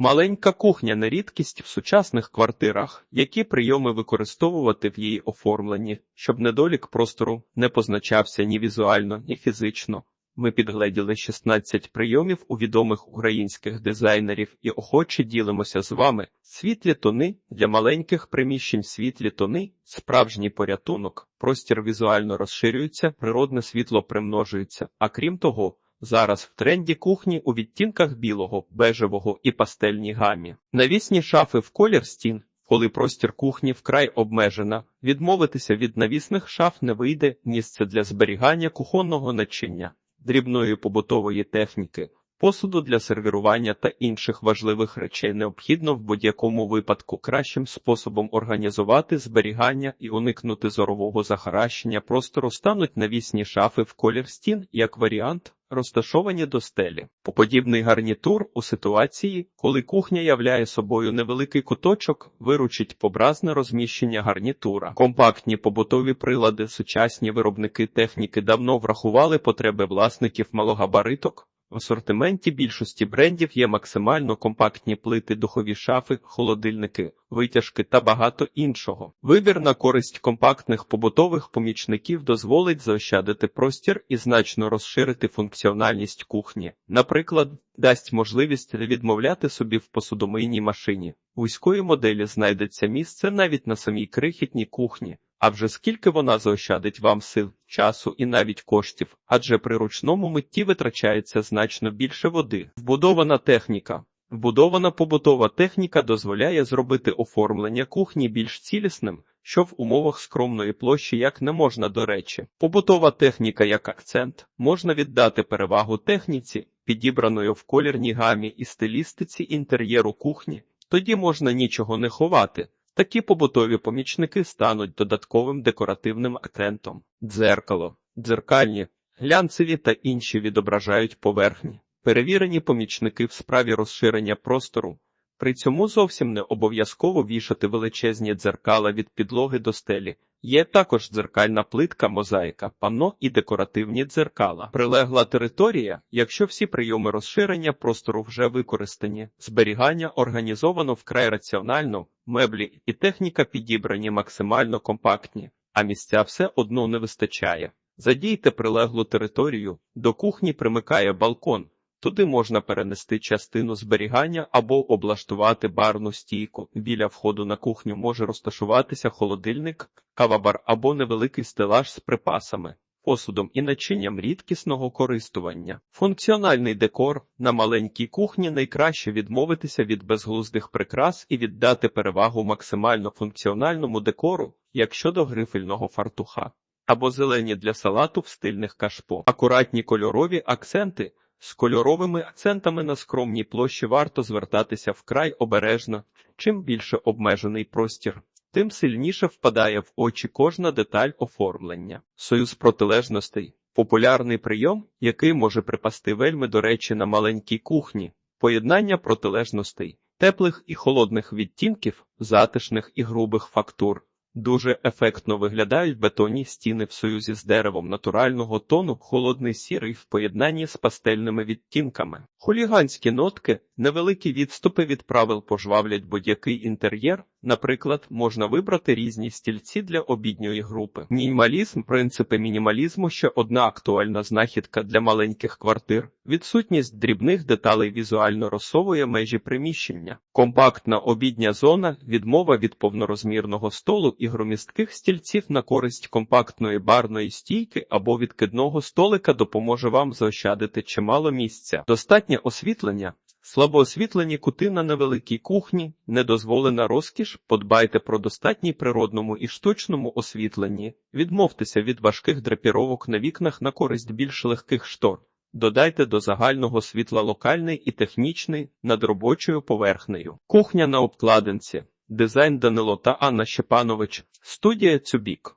Маленька кухня не рідкість в сучасних квартирах, які прийоми використовувати в її оформленні, щоб недолік простору не позначався ні візуально, ні фізично. Ми підгледіли 16 прийомів у відомих українських дизайнерів і охоче ділимося з вами. Світлі тони для маленьких приміщень світлі тони, справжній порятунок, простір візуально розширюється, природне світло примножується, а крім того, Зараз в тренді кухні у відтінках білого, бежевого і пастельній гамі. Навісні шафи в колір стін, коли простір кухні вкрай обмежена, відмовитися від навісних шаф не вийде місце для зберігання кухонного начиння, дрібної побутової техніки, посуду для сервірування та інших важливих речей необхідно в будь-якому випадку кращим способом організувати зберігання і уникнути зорового захаращення простору стануть навісні шафи в колір стін як варіант розташовані до стелі. Подібний гарнітур у ситуації, коли кухня являє собою невеликий куточок, виручить побразне розміщення гарнітура. Компактні побутові прилади, сучасні виробники техніки давно врахували потреби власників малогабариток. В асортименті більшості брендів є максимально компактні плити, духові шафи, холодильники, витяжки та багато іншого. Вибір на користь компактних побутових помічників дозволить заощадити простір і значно розширити функціональність кухні. Наприклад, дасть можливість відмовляти собі в посудомийній машині. У вузької моделі знайдеться місце навіть на самій крихітній кухні. А вже скільки вона заощадить вам сил, часу і навіть коштів, адже при ручному митті витрачається значно більше води. Вбудована техніка. Вбудована побутова техніка дозволяє зробити оформлення кухні більш цілісним, що в умовах скромної площі як не можна до речі. Побутова техніка як акцент можна віддати перевагу техніці, підібраної в колірній гамі і стилістиці інтер'єру кухні. Тоді можна нічого не ховати. Такі побутові помічники стануть додатковим декоративним акцентом. Дзеркало, дзеркальні, глянцеві та інші відображають поверхні. Перевірені помічники в справі розширення простору. При цьому зовсім не обов'язково вішати величезні дзеркала від підлоги до стелі. Є також дзеркальна плитка, мозаїка, панно і декоративні дзеркала. Прилегла територія, якщо всі прийоми розширення простору вже використані, зберігання організовано вкрай раціонально, меблі і техніка підібрані максимально компактні, а місця все одно не вистачає. Задійте прилеглу територію, до кухні примикає балкон. Туди можна перенести частину зберігання або облаштувати барну стійку. Біля входу на кухню може розташуватися холодильник, кавабар або невеликий стелаж з припасами, посудом і начинням рідкісного користування. Функціональний декор на маленькій кухні найкраще відмовитися від безглуздих прикрас і віддати перевагу максимально функціональному декору, як щодо грифельного фартуха. Або зелені для салату в стильних кашпо. Акуратні кольорові акценти. З кольоровими акцентами на скромній площі варто звертатися вкрай обережно. Чим більше обмежений простір, тим сильніше впадає в очі кожна деталь оформлення. Союз протилежностей популярний прийом, який може припасти вельми до речі на маленькій кухні, поєднання протилежностей, теплих і холодних відтінків, затишних і грубих фактур. Дуже ефектно виглядають бетонні стіни в союзі з деревом натурального тону, холодний сірий в поєднанні з пастельними відтінками. Хуліганські нотки, невеликі відступи від правил пожвавлять будь-який інтер'єр. Наприклад, можна вибрати різні стільці для обідньої групи. Мінімалізм, принципи мінімалізму ще одна актуальна знахідка для маленьких квартир. Відсутність дрібних деталей візуально розсовує межі приміщення. Компактна обідня зона, відмова від повнорозмірного столу і громістких стільців на користь компактної барної стійки або відкидного столика допоможе вам заощадити чимало місця. Достатнє освітлення. Слабо освітлені кути на невеликій кухні, недозволена розкіш, подбайте про достатній природному і штучному освітленні, відмовтеся від важких драпіровок на вікнах на користь більш легких штор. Додайте до загального світла локальний і технічний над робочою поверхнею. Кухня на обкладинці. Дизайн Данило та Анна Щепанович. Студія Цюбік.